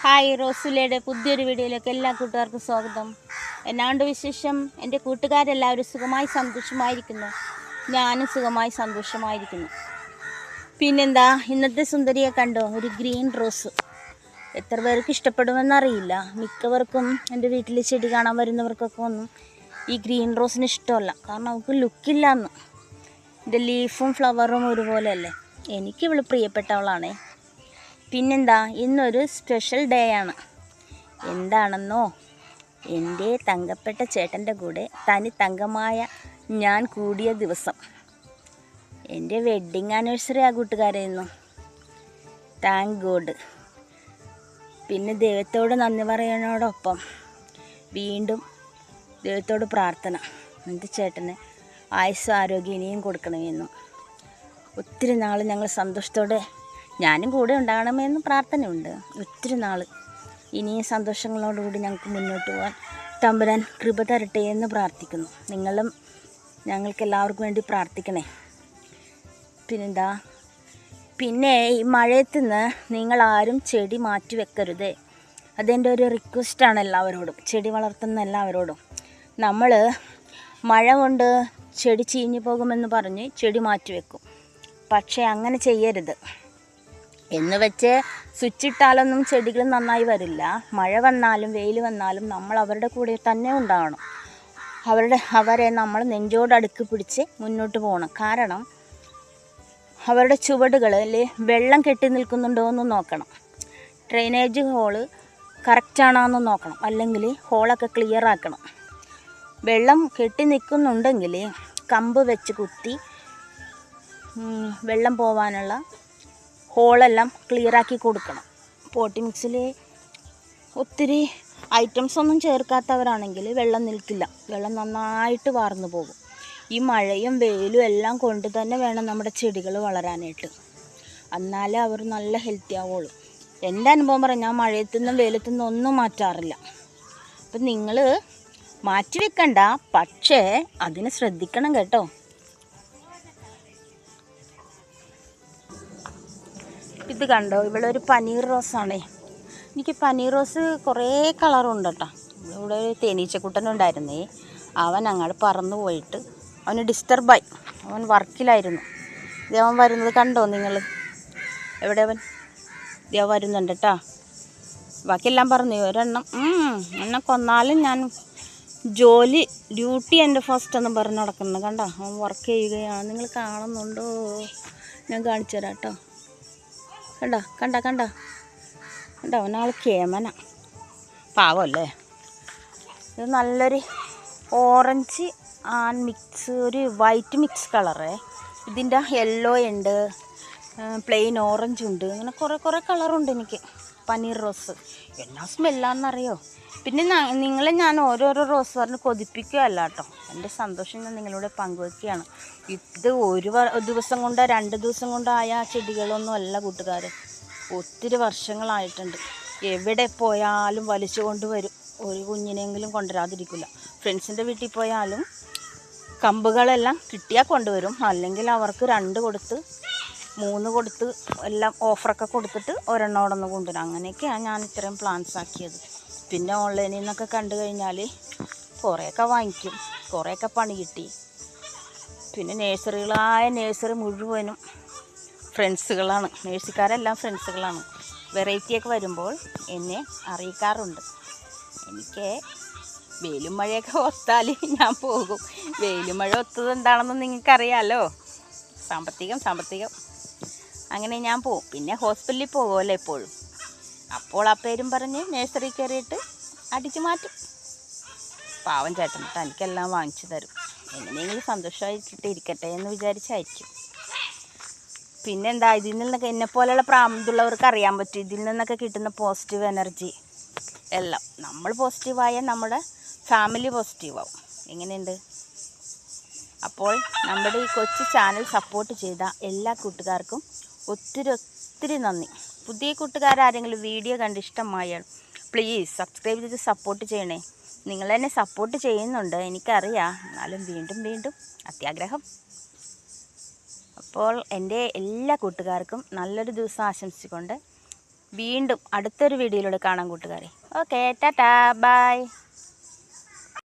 Hi റോസുലയുടെ പുതിയൊരു വീഡിയോയിലേക്ക് എല്ലാ കൂട്ടുകാർക്കും സ്വാഗതം. എന്നാണ്ട് വിശേഷം? എന്റെ കൂട്ടുകാരെല്ലാവരും സുഖമായി സന്തോഷമായിരിക്കുന്നു. ഞാനും സുഖമായി സന്തോഷമായിരിക്കുന്നു. പിന്നെന്താ? ഇന്നത്തെ സുന്ദരിയെ കണ്ടോ? ഒരു ഗ്രീൻ റോസ്. എത്ര പേർക്ക് ഇഷ്ടപ്പെടുമെന്നറിയില്ല. മിക്കവർക്കും എന്റെ വീട്ടിൽ ചെടി കാണാൻ വരുന്നവർക്കൊക്കെ ഒന്നും ഈ ഗ്രീൻ റോസിന് ഇഷ്ടമല്ല. കാരണം അവൾക്ക് ലുക്കില്ല എന്ന് ഇതിന്റെ ലീഫും ഫ്ലവറും ഒരുപോലെയല്ലേ. എനിക്ക് ഇവൾ പ്രിയപ്പെട്ടവളാണേ. പിന്നെന്താ ഇന്നൊരു സ്പെഷ്യൽ ഡേ ആണ്. എന്താണെന്നോ എന്റെ തങ്കപ്പെട്ട ചേട്ടന്റെ കൂടെ തനി തങ്കമായ ഞാൻ കൂടിയ ദിവസം. എന്റെ വെഡ്ഡിങ് ആനിവേഴ്സറി ആ കൂട്ടുകാരായിരുന്നു. താങ്ക് ഗോഡ് പിന്നെ ദൈവത്തോട് നന്ദി പറയുന്നതോടൊപ്പം വീണ്ടും ദൈവത്തോട് പ്രാർത്ഥന. എന്റെ ചേട്ടന്? ആയുസ്സും ആരോഗ്യം ഇനിയും കൊടുക്കണമെന്നും. ഒത്തിരി നാൾ ഞങ്ങൾ സന്തോഷത്തോടെ ഞാനും കൂടെ ഉണ്ടാകണമെന്ന് പ്രാർത്ഥനയുണ്ട്. ഒത്തിരി നാൾ ഇനിയും സന്തോഷങ്ങളോടുകൂടി ഞങ്ങൾക്ക് മുന്നോട്ട് പോകാൻ തമ്പുരാൻ കൃപ തരട്ടെ എന്ന് പ്രാർത്ഥിക്കുന്നു. നിങ്ങളും ഞങ്ങൾക്ക് എല്ലാവർക്കും വേണ്ടി പ്രാർത്ഥിക്കണേ. പിന്നെന്താ? പിന്നെ ഈ മഴയത്ത് നിന്ന് നിങ്ങളാരും ചെടി മാറ്റി വെക്കരുത്. അതെന്റെ ഒരു റിക്വസ്റ്റാണ് എല്ലാവരോടും. ചെടി വളർത്തുന്ന എല്ലാവരോടും. നമ്മൾ മഴ കൊണ്ട് ചെടി ചീഞ്ഞു പോകുമെന്ന് പറഞ്ഞ് ചെടി മാറ്റി വെക്കും. പക്ഷേ അങ്ങനെ ചെയ്യരുത്. എന്ന് വെച്ച് സ്വിച്ചിട്ടാലൊന്നും ചെടികൾ നന്നായി വരില്ല. മഴ വന്നാലും വെയിൽ വന്നാലും നമ്മൾ അവരുടെ കൂടെ തന്നെ ഉണ്ടാവണം. അവരുടെ അവരെ നമ്മൾ നെഞ്ചോടടുക്ക് പിടിച്ച് മുന്നോട്ട് പോകണം. കാരണം അവരുടെ ചുവടുകളിൽ വെള്ളം കെട്ടി നിൽക്കുന്നുണ്ടോ എന്ന് നോക്കണം. ഡ്രെയിനേജ് ഹോൾ കറക്റ്റാണോ എന്ന് നോക്കണം. അല്ലെങ്കിൽ ഹോളൊക്കെ ക്ലിയർ ആക്കണം. വെള്ളം കെട്ടി നിൽക്കുന്നുണ്ടെങ്കിൽ കമ്പ് വെച്ച് കുത്തി വെള്ളം പോവാനുള്ള ഹോളെല്ലാം ക്ലിയറാക്കി കൊടുക്കണം. പോട്ടി മിക്സിൽ ഒത്തിരി ഐറ്റംസ് ഒന്നും ചേർക്കാത്തവരാണെങ്കിൽ വെള്ളം നിൽക്കില്ല. വെള്ളം നന്നായിട്ട് വാർന്നു പോകും. ഈ മഴയും വെയിലും എല്ലാം കൊണ്ട് തന്നെ വേണം നമ്മുടെ ചെടികൾ വളരാനായിട്ട്. എന്നാലേ അവർ നല്ല ഹെൽത്തി ആവുള്ളൂ. എന്റെ അനുഭവം പറയാം ഞാൻ വെയിലത്തു നിന്നും ഒന്നും മാറ്റാറില്ല. അപ്പം നിങ്ങൾ മാറ്റി വെക്കണ്ട പക്ഷേ അതിനെ ശ്രദ്ധിക്കണം കേട്ടോ. ഇത് കണ്ടോ? ഇവിടെ ഒരു പനീർ റോസാണേ. എനിക്ക് പനീർ റോസ് കുറേ കളറുണ്ട് കേട്ടോ ഇവിടെ ഒരു തേനീച്ചക്കുട്ടനുണ്ടായിരുന്നേ. അവൻ അങ്ങോട്ട് പറന്നു പോയിട്ട് അവന് ഡിസ്റ്റർബായി. അവൻ വർക്കിലായിരുന്നു. ദേവൻ വരുന്നത് കണ്ടോ നിങ്ങൾ എവിടെ അവൻ? അവൻ വരുന്നുണ്ട് കേട്ടോ ബാക്കിയെല്ലാം പറഞ്ഞു. ഒരെണ്ണം എന്നെ കൊന്നാലും ഞാൻ ജോലി ഡ്യൂട്ടി എന്റെ ഫസ്റ്റ് എന്ന് പറഞ്ഞ് നടക്കുന്നത്. കണ്ടോ? അവൻ വർക്ക് ചെയ്യുകയാണ്. നിങ്ങൾ കാണുന്നുണ്ടോ? ഞാൻ കാണിച്ചു തരാം കേട്ടോ. കണ്ട കണ്ട കണ്ട? കണ്ട അവനാൾ കേമന. പാവമല്ലേ? ഇത് നല്ലൊരു ഓറഞ്ച് ആൻഡ് മിക്സ് ഒരു വൈറ്റ് മിക്സ് കളറേ. ഇതിന്റെ യെല്ലോ ഉണ്ട് പ്ലെയിൻ ഓറഞ്ച് ഉണ്ട് അങ്ങനെ കുറേ കുറേ കളറുണ്ട് എനിക്ക്. പനീർ റോസ്. എന്നാ സ്മെല്ലാന്നറിയോ? പിന്നെ നിങ്ങളെ ഞാൻ ഓരോരോ റോസ് പറഞ്ഞ് കൊതിപ്പിക്കുകയല്ല കേട്ടോ എന്റെ സന്തോഷം ഞാൻ നിങ്ങളോട് പങ്കുവെക്കുകയാണ്. ഇത് ഒരു ദിവസം കൊണ്ടോ രണ്ട് ദിവസം കൊണ്ടോ ആയ ചെടികളൊന്നും അല്ല കൂട്ടുകാർ ഒത്തിരി വർഷങ്ങളായിട്ടുണ്ട്. എവിടെ പോയാലും വലിച്ചു കൊണ്ടുവരും ഒരു കുഞ്ഞിനെങ്കിലും കൊണ്ടുവരാതിരിക്കില്ല. ഫ്രണ്ട്സിന്റെ വീട്ടിൽ പോയാലും കമ്പുകളെല്ലാം കിട്ടിയാൽ കൊണ്ടുവരും. അല്ലെങ്കിൽ അവർക്ക് രണ്ട് കൊടുത്ത് മൂന്ന് കൊടുത്ത് എല്ലാം ഓഫറൊക്കെ കൊടുത്തിട്ട് ഒരെണ്ണം അവിടെ നിന്ന് കൊണ്ടുവരും. അങ്ങനെയൊക്കെയാണ് ഞാൻ ഇത്രയും പ്ലാൻസ് ആക്കിയത്. പിന്നെ ഓൺലൈനിൽ നിന്നൊക്കെ കണ്ടു കഴിഞ്ഞാൽ കുറേയൊക്കെ വാങ്ങിക്കും. കുറേയൊക്കെ പണി കിട്ടി. പിന്നെ നേഴ്സറികളായ നേഴ്സറി മുഴുവനും ഫ്രണ്ട്സുകളാണ് നേഴ്സിക്കാരെല്ലാം ഫ്രണ്ട്സുകളാണ് വെറൈറ്റിയൊക്കെ വരുമ്പോൾ എന്നെ അറിയിക്കാറുണ്ട്. എനിക്ക് വെയിലും മഴയൊക്കെ ഒത്താൽ ഞാൻ പോകും. വെയിലും മഴ ഒത്തത് എന്താണെന്ന് നിങ്ങൾക്കറിയാമല്ലോ സാമ്പത്തികം സാമ്പത്തികം. അങ്ങനെ ഞാൻ പോവും. പിന്നെ ഹോസ്പിറ്റലിൽ പോകുമല്ലോ എപ്പോഴും. അപ്പോൾ ആ പേരും പറഞ്ഞ് നേഴ്സറി കയറിയിട്ട് അടിച്ചു മാറ്റും. പാവം ചേട്ടൻ കേട്ടോ എനിക്കെല്ലാം വാങ്ങിച്ചു തരും. എങ്ങനെയെങ്കിലും സന്തോഷമായിട്ട് ഇരിക്കട്ടെ എന്ന് വിചാരിച്ചായിരിക്കും. പിന്നെന്താ ഇതിൽ നിന്നൊക്കെ എന്നെ പോലെയുള്ള പ്രാന്തുള്ളവർക്ക് അറിയാൻ പറ്റും. ഇതിൽ നിന്നൊക്കെ കിട്ടുന്ന പോസിറ്റീവ് എനർജി എല്ലാം. നമ്മൾ പോസിറ്റീവായാൽ നമ്മുടെ ഫാമിലി പോസിറ്റീവാവും എങ്ങനെയുണ്ട്? അപ്പോൾ നമ്മുടെ ഈ കൊച്ചു ചാനൽ സപ്പോർട്ട് ചെയ്ത എല്ലാ കൂട്ടുകാർക്കും ഒത്തിരി ഒത്തിരി നന്ദി. പുതിയ കൂട്ടുകാരാരെങ്കിലും വീഡിയോ കണ്ട് ഇഷ്ടമായാൽ പ്ലീസ് സബ്സ്ക്രൈബ് ചെയ്ത് സപ്പോർട്ട് ചെയ്യണേ. നിങ്ങൾ എന്നെ സപ്പോർട്ട് ചെയ്യുന്നുണ്ട് എനിക്കറിയാം. എന്നാലും വീണ്ടും വീണ്ടും അത്യാഗ്രഹം. അപ്പോൾ എന്റെ എല്ലാ കൂട്ടുകാർക്കും നല്ലൊരു ദിവസം ആശംസിച്ചുകൊണ്ട് വീണ്ടും അടുത്തൊരു വീഡിയോയിലൂടെ കാണാം കൂട്ടുകാരെ. Okay tata bye